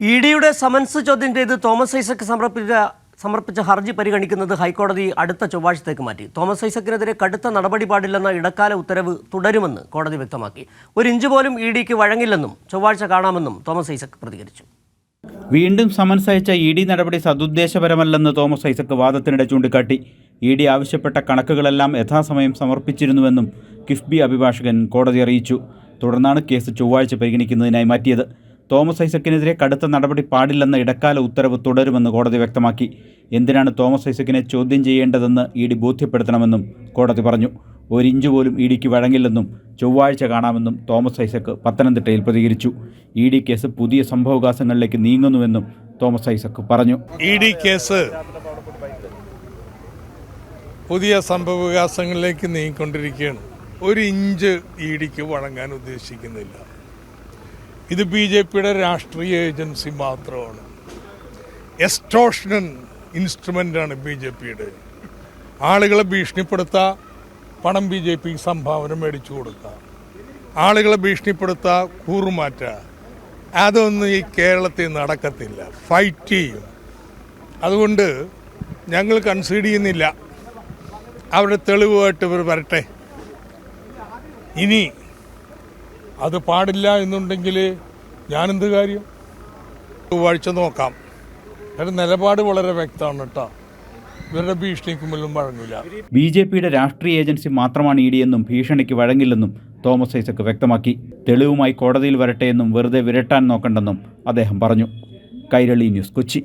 E ഡിയുടെ summons ചോദ്യം ചെയ്ത് തോമസ് ഐസക് സമർപ്പിച്ച സമർപ്പിച്ച ഹർജി പരിഗണിക്കുന്നത് ഹൈക്കോടതി അടുത്ത ചൊവ്വാഴ്ചത്തേക്ക് മാറ്റി. തോമസ് ഐസക്കിനെതിരെ കടുത്ത നടപടി പാടില്ലെന്ന ഇടക്കാല ഉത്തരവ് തുടരുമെന്ന് കോടതി വ്യക്തമാക്കി. ഒരു ഇഞ്ച് പോലും ഇ ഡിക്ക് വഴങ്ങില്ലെന്നും ചൊവ്വാഴ്ച കാണാമെന്നും തോമസ് ഐസക് പ്രതികരിച്ചു. വീണ്ടും സമൻസ് അയച്ച ഇ ഡി നടപടി സതുദ്ദേശപരമല്ലെന്ന് തോമസ് ഐസക് വാദത്തിനിടെ ചൂണ്ടിക്കാട്ടി. ഇ ഡി ആവശ്യപ്പെട്ട കണക്കുകളെല്ലാം യഥാസമയം സമർപ്പിച്ചിരുന്നുവെന്നും കിഫ്ബി അഭിഭാഷകൻ കോടതി അറിയിച്ചു. തുടർന്നാണ് കേസ് ചൊവ്വാഴ്ച പരിഗണിക്കുന്നതിനായി മാറ്റിയത്. തോമസ് ഐസക്കിനെതിരെ കടുത്ത നടപടി പാടില്ലെന്ന ഇടക്കാല ഉത്തരവ് തുടരുമെന്ന് കോടതി വ്യക്തമാക്കി. എന്തിനാണ് തോമസ് ഐസക്കിനെ ചോദ്യം ചെയ്യേണ്ടതെന്ന് ഇ ഡി ബോധ്യപ്പെടുത്തണമെന്നും കോടതി പറഞ്ഞു. ഒരിഞ്ച് പോലും ഇ ഡിക്ക് വഴങ്ങില്ലെന്നും ചൊവ്വാഴ്ച കാണാമെന്നും തോമസ് ഐസക്ക് പത്തനംതിട്ടയിൽ പ്രതികരിച്ചു. ഇ ഡി കേസ് പുതിയ സംഭവകാശങ്ങളിലേക്ക് നീങ്ങുന്നുവെന്നും തോമസ് ഐസക്ക് പറഞ്ഞു. ഇ ഡി കേസ് പുതിയ സംഭവവികാസങ്ങളിലേക്ക് നീങ്ങിക്കൊണ്ടിരിക്കുകയാണ്. ഒരു ഇഞ്ച് ഇ ഡിക്ക് വഴങ്ങാൻ ഉദ്ദേശിക്കുന്നില്ല. ഇത് ബി ജെ പിയുടെ രാഷ്ട്രീയ ഏജൻസി മാത്രമാണ്. എക്സ്ട്രോഷണൻ ഇൻസ്ട്രുമെന്റാണ് ബി ജെ പിയുടെ. ആളുകളെ ഭീഷണിപ്പെടുത്തുക പണം ബി ജെ പിക്ക് സംഭാവന മേടിച്ചു കൊടുക്കുക ആളുകളെ ഭീഷണിപ്പെടുത്തുക കൂറുമാറ്റുക അതൊന്നും ഈ കേരളത്തിൽ നടക്കത്തില്ല. ഫൈറ്റ് ചെയ്യും. അതുകൊണ്ട് ഞങ്ങൾ കൺസീഡ് ചെയ്യുന്നില്ല. അവരുടെ തെളിവുമായിട്ട് ഇവർ വരട്ടെ. ഇനി അത് പാടില്ല എന്നുണ്ടെങ്കിൽ ഞാനെന്ത് കാര്യം? ചൊവ്വാഴ്ച നോക്കാം. അവരുടെ നിലപാട് വളരെ വ്യക്തമാണ് കേട്ടോ. ഇവരുടെ ഭീഷണിക്ക് മുന്നിലും വഴങ്ങില്ല ബി ജെ പിയുടെ രാഷ്ട്രീയ ഏജൻസി മാത്രമാണ് ഇ ഡി എന്നും ഭീഷണിക്ക് വഴങ്ങില്ലെന്നും തോമസ് ഐസക് വ്യക്തമാക്കി. തെളിവുമായി കോടതിയിൽ വരട്ടെ എന്നും വെറുതെ വിരട്ടാൻ നോക്കണ്ടെന്നും അദ്ദേഹം പറഞ്ഞു. കൈരളി ന്യൂസ് കൊച്ചി.